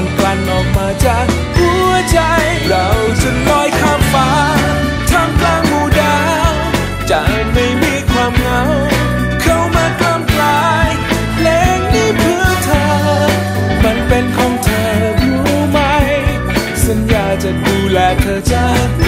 มันกลั่นออกมาจากหัวใจ เราจะลอยข้ามฟ้าท่ามกลางหมู่ดาวจะไม่มีความเหงา เข้ามากล้ำกลายเพลงนี้เพื่อเธอ มันเป็นของเธอรู้ไหม สัญญาจะดูแลเธอจาก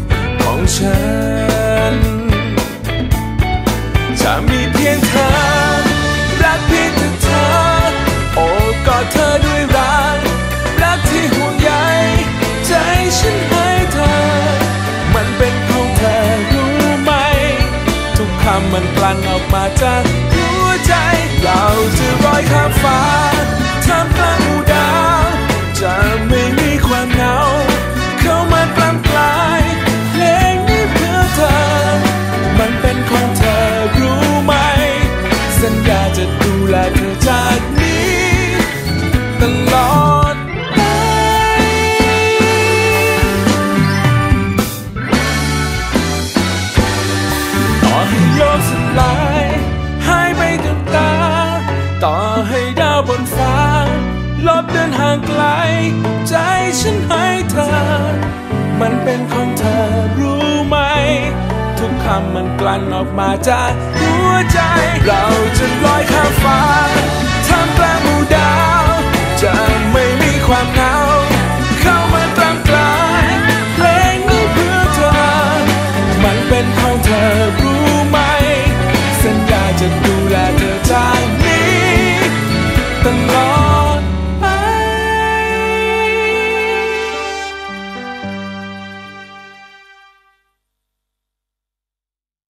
ของฉัน จะมีเพียงเธอ รักเพียงแต่เธอ โอบกอดเธอด้วยรัก รักที่ห่วงใยใจฉันให้เธอ มันเป็นของเธอรู้ไหม ทุกคำมันกลั่นออกมาจากหัวใจ เราจะลอยข้ามฟ้า ให้โลกสลายหายไปกับตา ต่อให้ดาวบนฟ้า ลบเดินห่างไกล ใจฉันให้เธอ มันเป็นของเธอรู้ไหม ทุกคำมันกลั่นออกมาจากหัวใจ เราจะลอยข้ามฟ้าท่ามกลางหมู่ดาว จะไม่มีความ